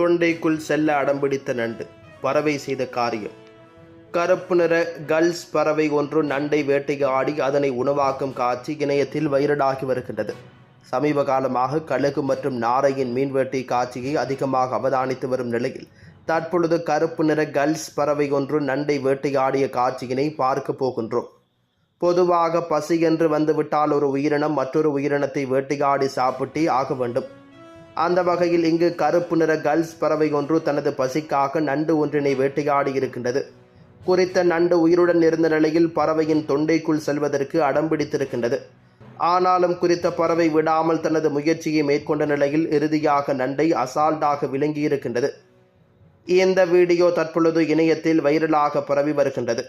தொண்டைக்குள் செல்ல அடம்பிடித்த நண்டு பறவை செய்த காரியம். கருப்பு நிற கல்ஸ் பறவை ஒன்று நண்டை வேட்டையாடி அதனை உணவாக்கும் காட்சி இணையத்தில் வைரலாகி வருகின்றது. சமீப காலமாக கழுகு மற்றும் நாரையின் மீன்வேட்டை காட்சியை அதிகமாக அவதானித்து வரும் நிலையில் தற்பொழுது கருப்பு நிற கல்ஸ் பறவை ஒன்று நண்டை வேட்டையாடிய காட்சியினை பார்க்க போகின்றோம். பொதுவாக பசி என்று வந்துவிட்டால் ஒரு உயிரினம் மற்றொரு உயிரினத்தை வேட்டையாடி சாப்பிட்டே ஆக வேண்டும். அந்த வகையில் இங்கு கருப்பு நிற கல்ஸ் பறவை ஒன்று தனது பசிக்காக நண்டு ஒன்றினை வேட்டையாடி இருக்கின்றது. குறித்த நண்டு உயிருடன் இருந்த நிலையில் பறவையின் தொண்டைக்குள் செல்வதற்கு அடம்பிடித்திருக்கின்றது ஆனாலும் குறித்த பறவை விடாமல் தனது முயற்சியை மேற்கொண்ட நிலையில் இறுதியாக நண்டை அசால்ட்டாக விளங்கியிருக்கின்றது இந்த வீடியோ தற்பொழுது இணையத்தில் வைரலாக பரவி வருகின்றது.